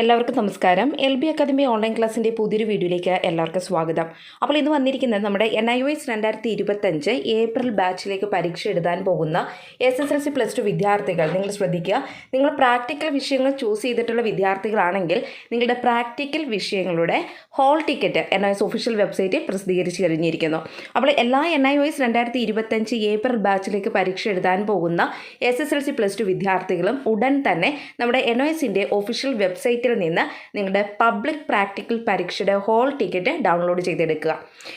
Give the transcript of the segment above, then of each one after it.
എല്ലാവർക്കും നമസ്കാരം. L B academy online ക്ലാസ്സിന്റെ പുതിയൊരു വീഡിയോയിലേക്ക് എല്ലാവർക്കും സ്വാഗതം. അപ്പോൾ ഇന്ന് വന്നിരിക്കുന്നത് നമ്മുടെ എൻ ഐ എസ് രണ്ടായിരത്തി ഇരുപത്തഞ്ച് ഏപ്രിൽ ബാച്ചിലേക്ക് പരീക്ഷ എഴുതാൻ പോകുന്ന S S L C plus two വിദ്യാർത്ഥികൾ. നിങ്ങൾ ശ്രദ്ധിക്കുക. നിങ്ങൾ പ്രാക്ടിക്കൽ വിഷയങ്ങൾ ചൂസ് ചെയ്തിട്ടുള്ള വിദ്യാർത്ഥികളാണെങ്കിൽ നിങ്ങളുടെ പ്രാക്ടിക്കൽ വിഷയങ്ങളുടെ hall ticket N I S official വെബ്സൈറ്റിൽ പ്രസിദ്ധീകരിച്ച് കഴിഞ്ഞിരിക്കുന്നു. അപ്പോൾ എല്ലാ എൻ ഐ എസ് രണ്ടായിരത്തി ഇരുപത്തഞ്ച് ഏപ്രിൽ ബാച്ചിലേക്ക് പരീക്ഷ എഴുതാൻ പോകുന്ന S S L C plus two വിദ്യാർത്ഥികളും ഉടൻ തന്നെ നമ്മുടെ എൻ ഒ എസിന്റെ ഒഫീഷ്യൽ വെബ്സൈറ്റിൽ നിന്ന് നിങ്ങളുടെ പബ്ലിക് പ്രാക്ടിക്കൽ പരീക്ഷയുടെ ഹോൾ ടിക്കറ്റ് ഡൗൺലോഡ് ചെയ്തെടുക്കുക.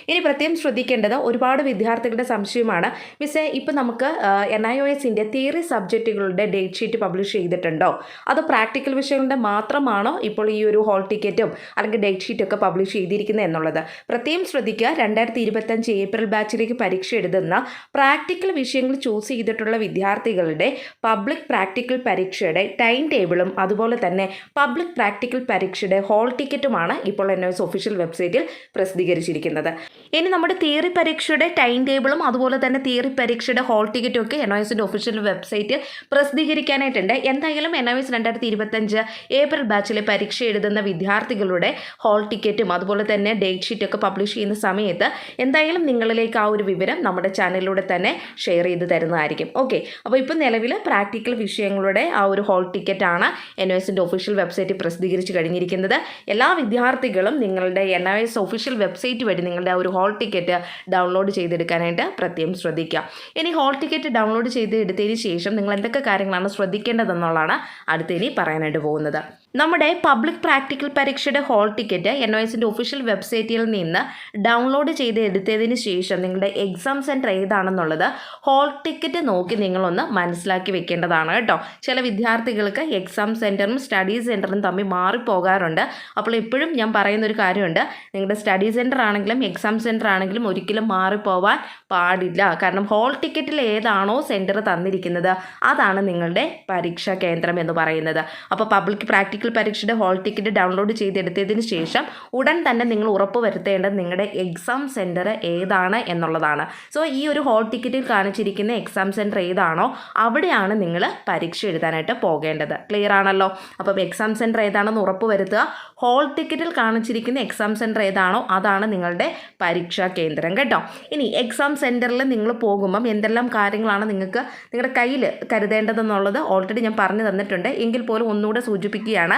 ഇനി പ്രത്യേകം ശ്രദ്ധിക്കേണ്ടത് ഒരുപാട് വിദ്യാർത്ഥികളുടെ സംശയമാണ്. മിസ്സേ ഇപ്പോൾ നമുക്ക് എൻ ഐ ഒ എസിന്റെ തിയറി സബ്ജക്റ്റുകളുടെ ഡേറ്റ് ഷീറ്റ് പബ്ലിഷ് ചെയ്തിട്ടുണ്ടോ? അത് പ്രാക്ടിക്കൽ വിഷയങ്ങളുടെ മാത്രമാണോ ഇപ്പോൾ ഈ ഒരു ഹോൾ ടിക്കറ്റും അല്ലെങ്കിൽ ഡേറ്റ് ഷീറ്റൊക്കെ പബ്ലിഷ് ചെയ്തിരിക്കുന്നത് എന്നുള്ളത്? പ്രത്യേകം ശ്രദ്ധിക്കുക രണ്ടായിരത്തി ഇരുപത്തഞ്ച് ഏപ്രിൽ ബാച്ചിലേക്ക് പരീക്ഷ എഴുതുന്ന പ്രാക്ടിക്കൽ വിഷയങ്ങൾ ചൂസ് ചെയ്തിട്ടുള്ള വിദ്യാർത്ഥികളുടെ പബ്ലിക് പ്രാക്ടിക്കൽ പരീക്ഷയുടെ ടൈം ടേബിളും അതുപോലെ തന്നെ പബ്ലിക് പ്രാക്ടിക്കൽ പരീക്ഷയുടെ ഹോൾ ടിക്കറ്റുമാണ് ഇപ്പോൾ എൻ എസ് ഒഫീഷ്യൽ വെബ്സൈറ്റിൽ പ്രസിദ്ധീകരിച്ചിരിക്കുന്നത്. ഇനി നമ്മുടെ തിയറി പരീക്ഷയുടെ ടൈം ടേബിളും അതുപോലെ തന്നെ തിയറി പരീക്ഷയുടെ ഹോൾ ടിക്കറ്റും ഒക്കെ എൻ എസിന്റെ ഒഫീഷ്യൽ വെബ്സൈറ്റിൽ പ്രസിദ്ധീകരിക്കാനായിട്ടുണ്ട്. എന്തായാലും എൻ എസ് രണ്ടായിരത്തി ഇരുപത്തഞ്ച് ഏപ്രിൽ ബാച്ചിലെ പരീക്ഷ എഴുതുന്ന വിദ്യാർത്ഥികളുടെ ഹോൾ ടിക്കറ്റും അതുപോലെ തന്നെ ഡേറ്റ് ഷീറ്റൊക്കെ പബ്ലിഷ് ചെയ്യുന്ന സമയത്ത് എന്തായാലും നിങ്ങളിലേക്ക് ആ ഒരു വിവരം നമ്മുടെ ചാനലിലൂടെ തന്നെ ഷെയർ ചെയ്ത് തരുന്നതായിരിക്കും. ഓക്കെ അപ്പോൾ ഇപ്പോൾ നിലവിൽ പ്രാക്ടിക്കൽ വിഷയങ്ങളുടെ ആ ഒരു ഹോൾ ടിക്കറ്റാണ് എൻ എസിന്റെ ഒഫീഷ്യൽ വെബ്സൈറ്റിൽ പ്രസിദ്ധീകരിച്ച് കഴിഞ്ഞിരിക്കുന്നത്. എല്ലാ വിദ്യാർത്ഥികളും നിങ്ങളുടെ N I S official website വഴി നിങ്ങളുടെ ഒരു ഹോൾ ടിക്കറ്റ് ഡൗൺലോഡ് ചെയ്തെടുക്കാനായിട്ട് പ്രത്യേകം ശ്രദ്ധിക്കുക. ഇനി ഹോൾ ടിക്കറ്റ് ഡൗൺലോഡ് ചെയ്ത് എടുത്തതിന് ശേഷം നിങ്ങൾ എന്തൊക്കെ കാര്യങ്ങളാണ് ശ്രദ്ധിക്കേണ്ടതെന്നുള്ളതാണ് അടുത്തിനി പറയാനായിട്ട് പോകുന്നത്. നമ്മുടെ പബ്ലിക് പ്രാക്ടിക്കൽ പരീക്ഷയുടെ ഹോൾ ടിക്കറ്റ് എൻ ഒ എസിന്റെ ഒഫീഷ്യൽ വെബ്സൈറ്റിൽ നിന്ന് ഡൗൺലോഡ് ചെയ്ത് എടുത്തതിന് ശേഷം നിങ്ങളുടെ എക്സാം സെന്റർ ഏതാണെന്നുള്ളത് ഹോൾ ടിക്കറ്റ് നോക്കി നിങ്ങളൊന്ന് മനസ്സിലാക്കി വെക്കേണ്ടതാണ് കേട്ടോ. ചില വിദ്യാർത്ഥികൾക്ക് എക്സാം സെന്ററും സ്റ്റഡി സെന്ററും തമ്മിൽ മാറിപ്പോകാറുണ്ട്. അപ്പോൾ എപ്പോഴും ഞാൻ പറയുന്ന ഒരു കാര്യമുണ്ട്. നിങ്ങളുടെ സ്റ്റഡി സെന്റർ ആണെങ്കിലും എക്സാം സെന്റർ ആണെങ്കിലും ഒരിക്കലും മാറിപ്പോവാൻ പാടില്ല. കാരണം ഹോൾ ടിക്കറ്റിൽ ഏതാണോ സെന്റർ തന്നിരിക്കുന്നത്. അതാണ് നിങ്ങളുടെ പരീക്ഷാ കേന്ദ്രം എന്ന് പറയുന്നത്. അപ്പോൾ പബ്ലിക് പ്രാക്ടിക്കൽ പരീക്ഷയുടെ ഹോൾ ടിക്കറ്റ് ഡൗൺലോഡ് ചെയ്തെടുത്തതിന് ശേഷം ഉടൻ തന്നെ നിങ്ങൾ ഉറപ്പ് വരുത്തേണ്ടത് നിങ്ങളുടെ എക്സാം സെന്റർ ഏതാണ് എന്നുള്ളതാണ്. സോ ഈ ഒരു ഹോൾ ടിക്കറ്റിൽ കാണിച്ചിരിക്കുന്ന എക്സാം സെന്റർ ഏതാണോ അവിടെയാണ് നിങ്ങൾ പരീക്ഷ എഴുതാനായിട്ട് പോകേണ്ടത്. ക്ലിയർ ആണല്ലോ? അപ്പം എക്സാം സെന്റർ ഏതാണെന്ന് ഉറപ്പ് വരുത്തുക ഹോൾ ടിക്കറ്റിൽ കാണിച്ചിരിക്കുന്ന എക്സാം സെന്റർ ഏതാണോ അതാണ് നിങ്ങളുടെ പരീക്ഷാ കേന്ദ്രം കേട്ടോ. ഇനി എക്സാം സെന്ററിൽ നിങ്ങൾ പോകുമ്പം എന്തെല്ലാം കാര്യങ്ങളാണ് നിങ്ങൾക്ക് നിങ്ങളുടെ കയ്യിൽ കരുതേണ്ടതെന്നുള്ളത് ഓൾറെഡി ഞാൻ പറഞ്ഞു തന്നിട്ടുണ്ട്. എങ്കിൽ പോലും ഒന്നുകൂടെ സൂചിപ്പിക്കുകയാണ്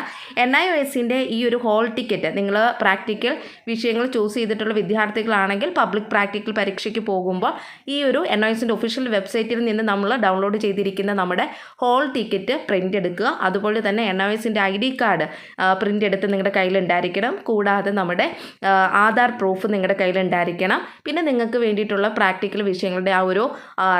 എൻ ഐ ഒ എസിന്റെ ഈ ഒരു ഹോൾ ടിക്കറ്റ് നിങ്ങൾ പ്രാക്ടിക്കൽ വിഷയങ്ങൾ ചൂസ് ചെയ്തിട്ടുള്ള വിദ്യാർത്ഥികളാണെങ്കിൽ പബ്ലിക് പ്രാക്ടിക്കൽ പരീക്ഷയ്ക്ക് പോകുമ്പോൾ ഈ ഒരു എൻ ഐ എസിന്റെ ഒഫീഷ്യൽ വെബ്സൈറ്റിൽ നിന്ന് നമ്മൾ ഡൗൺലോഡ് ചെയ്തിരിക്കുന്ന നമ്മുടെ ഹോൾ ടിക്കറ്റ് പ്രിന്റ് എടുക്കുക. അതുപോലെ തന്നെ എൻ ഐ എസിന്റെ ഐ ഡി കാർഡ് പ്രിന്റ് എടുത്ത് നിങ്ങളുടെ കയ്യിലുണ്ടായിരിക്കണം കൂടാതെ നമ്മുടെ ആധാർ പ്രൂഫ് നിങ്ങളുടെ കയ്യിലുണ്ടായിരിക്കണം പിന്നെ നിങ്ങൾക്ക് വേണ്ടിയിട്ടുള്ള പ്രാക്ടിക്കൽ വിഷയങ്ങളുടെ ആ ഒരു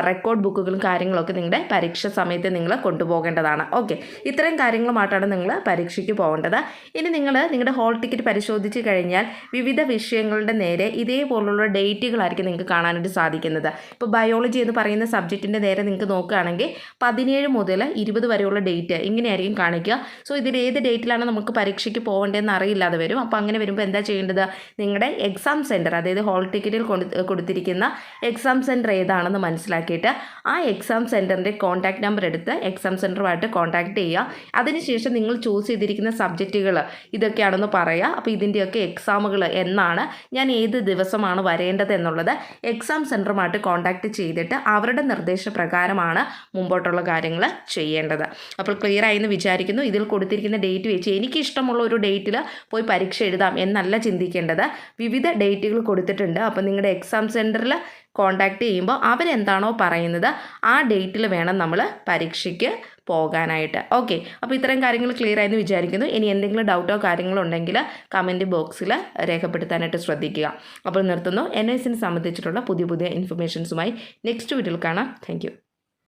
റെക്കോർഡ് ബുക്കുകളും കാര്യങ്ങളൊക്കെ നിങ്ങളുടെ പരീക്ഷ സമയത്ത് നിങ്ങൾ കൊണ്ടുപോകേണ്ടതാണ്. ഓക്കെ ഇത്രയും കാര്യങ്ങളുമായിട്ടാണ് നിങ്ങൾ പരീക്ഷയ്ക്ക് പോകേണ്ടത്. ഇനി നിങ്ങൾ നിങ്ങളുടെ ഹോൾ ടിക്കറ്റ് പരിശോധിച്ച് കഴിഞ്ഞാൽ വിവിധ വിഷയങ്ങളുടെ നേരെ ഇതേപോലുള്ള ഡേറ്റുകളായിരിക്കും നിങ്ങൾക്ക് കാണാനായിട്ട് സാധിക്കുന്നത്. ഇപ്പോൾ ബയോളജി എന്ന് പറയുന്ന സബ്ജക്റ്റിന്റെ നേരെ നിങ്ങൾക്ക് നോക്കുകയാണെങ്കിൽ പതിനേഴ് മുതൽ ഇരുപത് വരെയുള്ള ഡേറ്റ് ഇങ്ങനെയായിരിക്കും കാണിക്കുക. സോ ഇതിൽ ഏത് ഡേറ്റിലാണ് നമുക്ക് പരീക്ഷയ്ക്ക് പോകേണ്ടതെന്ന് അറിയില്ലാതെ വരും. അപ്പോൾ അങ്ങനെ വരുമ്പോൾ എന്താ ചെയ്യേണ്ടത്? നിങ്ങളുടെ എക്സാം സെന്റർ അതായത് ഹോൾ ടിക്കറ്റിൽ കൊടുത്തിരിക്കുന്ന എക്സാം സെന്റർ ഏതാണെന്ന് മനസ്സിലാക്കിയിട്ട് ആ എക്സാം സെന്ററിന്റെ കോൺടാക്ട് നമ്പർ എടുത്ത് എക്സാം സെന്ററുമായിട്ട് കോൺടാക്ട് ചെയ്യുക. അതിനുശേഷം നിങ്ങൾ ചൂസ് ചെയ്തിരിക്കുന്ന സബ്ജക്റ്റുകൾ ഇതൊക്കെയാണെന്ന് പറയുക അപ്പോൾ ഇതിന്റെയൊക്കെ എക്സാമുകൾ എന്നാണ് ഞാൻ ഏത് ദിവസമാണ് വരേണ്ടത് എന്നുള്ളത്. എക്സാം സെന്ററുമായിട്ട് കോൺടാക്ട് ചെയ്തിട്ട് അവരുടെ നിർദ്ദേശപ്രകാരമാണ് മുമ്പോട്ടുള്ള കാര്യങ്ങൾ ചെയ്യേണ്ടത്. അപ്പോൾ ക്ലിയർ ആയി എന്ന് വിചാരിക്കുന്നു. ഇതിൽ കൊടുത്തിരിക്കുന്ന ഡേറ്റ് വെച്ച് എനിക്ക് ഇഷ്ടമുള്ള ഒരു ഡേറ്റിൽ പോയി പരീക്ഷ എഴുതാം എന്നല്ല ചിന്തിക്കേണ്ടത്. വിവിധ ഡേറ്റുകൾ കൊടുത്തിട്ടുണ്ട്. അപ്പോൾ നിങ്ങളുടെ എക്സാം സെന്ററിൽ കോൺടാക്റ്റ് ചെയ്യുമ്പോൾ അവരെന്താണോ പറയുന്നത് ആ ഡേറ്റിൽ വേണം നമ്മൾ പരീക്ഷയ്ക്ക് പോകാനായിട്ട്. ഓക്കെ അപ്പോൾ ഇത്തരം കാര്യങ്ങൾ ക്ലിയർ ആയെന്ന് വിചാരിക്കുന്നു. ഇനി എന്തെങ്കിലും ഡൗട്ടോ കാര്യങ്ങളോ ഉണ്ടെങ്കിൽ കമന്റ് ബോക്സിൽ രേഖപ്പെടുത്താനായിട്ട് ശ്രദ്ധിക്കുക. അപ്പോൾ നിർത്തുന്നു. എൻ എസിനെ സംബന്ധിച്ചിട്ടുള്ള പുതിയ പുതിയ ഇൻഫർമേഷൻസുമായി നെക്സ്റ്റ് വീഡിയോയിൽ കാണാം. താങ്ക്